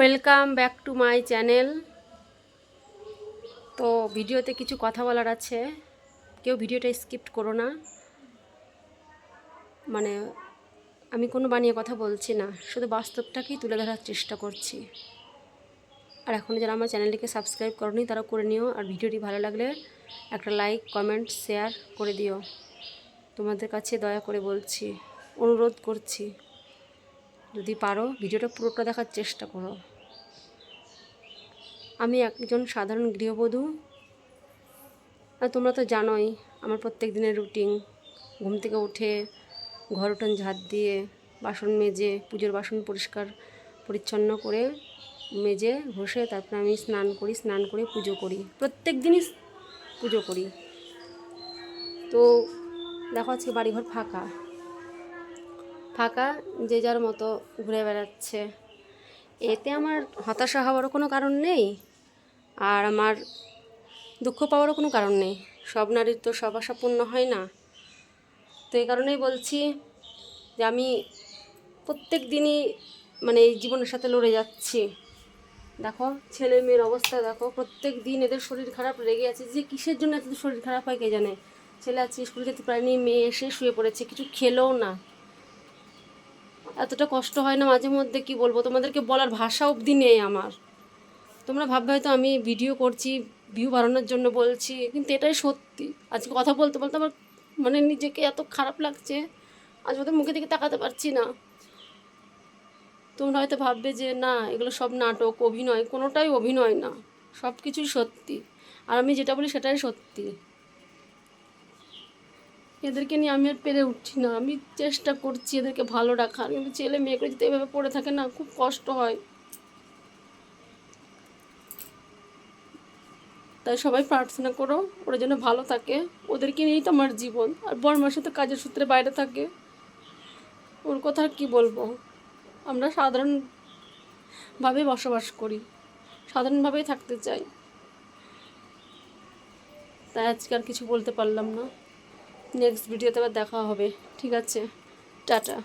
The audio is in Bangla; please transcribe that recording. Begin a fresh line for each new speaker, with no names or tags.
Welcome back to my channel. তো ভিডিওতে কিছু কথা বলার আছে। কেউ ভিডিওটা স্কিপ করো না। মানে আমি কোনো বানিয়ে কথা বলছি না, শুধু বাস্তবটাকেই তুলে ধরার চেষ্টা করছি। আর এখন যারা আমার চ্যানেলটিকে সাবস্ক্রাইব করনি, তারা করে নিও। আর ভিডিওটি ভালো লাগলে একটা লাইক, কমেন্ট, শেয়ার করে দিও। তোমাদের কাছে দয়া করে বলছি, অনুরোধ করছি, যদি পারো ভিডিওটা পুরোটা দেখার চেষ্টা করো। আমি একজন সাধারণ গৃহবধূ। আর তোমরা তো জানোই, আমার প্রত্যেক দিনের রুটিন। ঘুম থেকে উঠে ঘর উঠান ঝাঁট দিয়ে বাসন মেজে, পুজোর বাসন পরিষ্কার পরিচ্ছন্ন করে মেজে, ঘষে, তারপরে আমি স্নান করি, স্নান করে পুজো করি। প্রত্যেক দিনই পুজো করি। তো দেখো আজকে বাড়িঘর ফাঁকা। ফাঁকা যে যার মতো ঘুরে বেড়াচ্ছে। এতে আমার হতাশা হওয়ারও কোনো কারণ নেই। আর আমার দুঃখ পাওয়ারও কোনো কারণ নেই। সব নারীর তো সব আশা পূর্ণ হয় না। তো এই কারণেই বলছি যে আমি প্রত্যেক দিনই মানে এই জীবনের সাথে লড়ে যাচ্ছি। দেখো, ছেলে মেয়ের অবস্থা দেখো, প্রত্যেক দিন এদের শরীর খারাপ লেগে আছে। যে কিসের জন্য এত শরীর খারাপ হয় কে জানে? ছেলে আছে, স্কুল যেতে পারেনি, মেয়ে এসে শুয়ে পড়েছে, কিছু খেলেও না। এতটা কষ্ট হয় না মাঝে মধ্যে, কি বলব? তোমাদেরকে বলার ভাষা অবধি নেই আমার। তোমরা ভাববে হয়তো আমি ভিডিও করছি ভিউ বাড়ানোর জন্য বলছি, কিন্তু এটাই সত্যি। আজকে কথা বলতে বলতে আমার মানে নিজেকে এত খারাপ লাগছে, আজ ওদের মুখে দিকে তাকাতে পারছি না। তোমরা হয়তো ভাববে যে না, এগুলো সব নাটক, অভিনয়, কোনোটাই অভিনয় না সব কিছুই সত্যি। আর আমি যেটা বলি সেটাই সত্যি। এদেরকে নিয়ে আমি আর পেরে উঠছি না। আমি চেষ্টা করছি এদেরকে ভালো রাখার, কিন্তু ছেলে মেয়েগুলো যদি এভাবে পড়ে থাকে না, খুব কষ্ট হয়। তাই সবাই প্রার্থনা করো, ওরা যেন ভালো থাকে। ওদেরকে নিয়েই তো আমার জীবন। আর বর্মার সাথে কাজের সূত্রে বাইরে থাকে। ওর কথা আর কি বলব? আমরা সাধারণভাবে বসবাস করি। সাধারণভাবেই থাকতে চাই। তাই আজকে আর কিছু বলতে পারলাম না। নেক্সট ভিডিওতে আবার দেখা হবে। ঠিক আছে? টাটা।